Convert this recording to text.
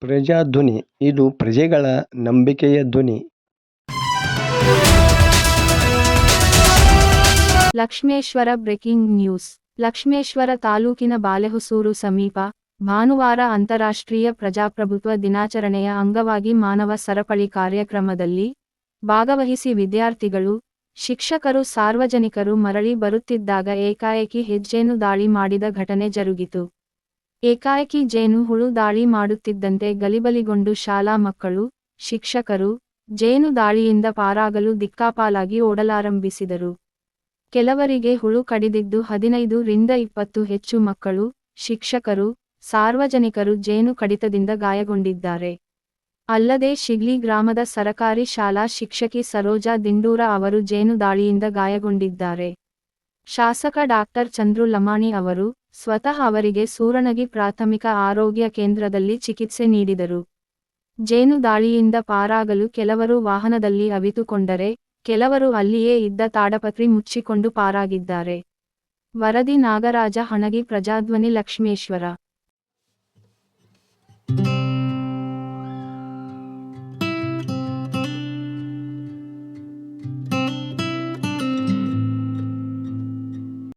ಪ್ರಜಾಧ್ವನಿ, ಇದು ಪ್ರಜೆಗಳ ನಂಬಿಕೆಯ ಧ್ವನಿ. Lakshmeshwar breaking news. ಲಕ್ಷ್ಮೇಶ್ವರ ತಾಲೂಕಿನ ಬಾಲೆಹೊಸೂರು ಸಮೀಪ ಭಾನುವಾರ ಅಂತಾರಾಷ್ಟ್ರೀಯ ಪ್ರಜಾಪ್ರಭುತ್ವ ದಿನಾಚರಣೆಯ ಅಂಗವಾಗಿ ಮಾನವ ಸರಪಳಿ ಕಾರ್ಯಕ್ರಮದಲ್ಲಿ ಭಾಗವಹಿಸಿ ವಿದ್ಯಾರ್ಥಿಗಳು, ಶಿಕ್ಷಕರು, ಸಾರ್ವಜನಿಕರು ಮರಳಿ ಬರುತ್ತಿದ್ದಾಗ ಏಕಾಏಕಿ ಹೆಜ್ಜೇನು ದಾಳಿ ಮಾಡಿದ ಘಟನೆ ಜರುಗಿತು. ಏಕಾಏಕಿ ಜೇನು ಹುಳು ದಾಳಿ ಮಾಡುತ್ತಿದ್ದಂತೆ ಗಲಿಬಲಿಗೊಂಡು ಶಾಲಾ ಮಕ್ಕಳು, ಶಿಕ್ಷಕರು, ಜೇನು ದಾಳಿಯಿಂದ ಪಾರಾಗಲು ದಿಕ್ಕಾಪಾಲಾಗಿ ಓಡಲಾರಂಭಿಸಿದರು. ಕೆಲವರಿಗೆ ಹುಳು ಕಡಿದಿದ್ದು ಹದಿನೈದು ರಿಂದ ಇಪ್ಪತ್ತು ಹೆಚ್ಚು ಮಕ್ಕಳು, ಶಿಕ್ಷಕರು, ಸಾರ್ವಜನಿಕರು ಜೇನು ಕಡಿತದಿಂದ ಗಾಯಗೊಂಡಿದ್ದಾರೆ. ಅಲ್ಲದೆ ಶಿಗ್ಲಿ ಗ್ರಾಮದ ಸರಕಾರಿ ಶಾಲಾ ಶಿಕ್ಷಕಿ ಸರೋಜಾ ದಿಂಡೂರ ಅವರು ಜೇನು ದಾಳಿಯಿಂದ ಗಾಯಗೊಂಡಿದ್ದಾರೆ. ಶಾಸಕ ಡಾಕ್ಟರ್ ಚಂದ್ರು ಲಮಾಣಿ ಅವರು ಸ್ವತಃ ಅವರಿಗೆ ಸೂರಣಗಿ ಪ್ರಾಥಮಿಕ ಆರೋಗ್ಯ ಕೇಂದ್ರದಲ್ಲಿ ಚಿಕಿತ್ಸೆ ನೀಡಿದರು. ಜೇನು ದಾಳಿಯಿಂದ ಪಾರಾಗಲು ಕೆಲವರು ವಾಹನದಲ್ಲಿ ಅವಿತುಕೊಂಡರೆ, ಕೆಲವರು ಅಲ್ಲಿಯೇ ಇದ್ದ ತಾಡಪತ್ರಿ ಮುಚ್ಚಿಕೊಂಡು ಪಾರಾಗಿದ್ದಾರೆ. ವರದಿ ನಾಗರಾಜ, ಹಣಗಿ ಪ್ರಜಾಧ್ವನಿ ಲಕ್ಷ್ಮೇಶ್ವರ.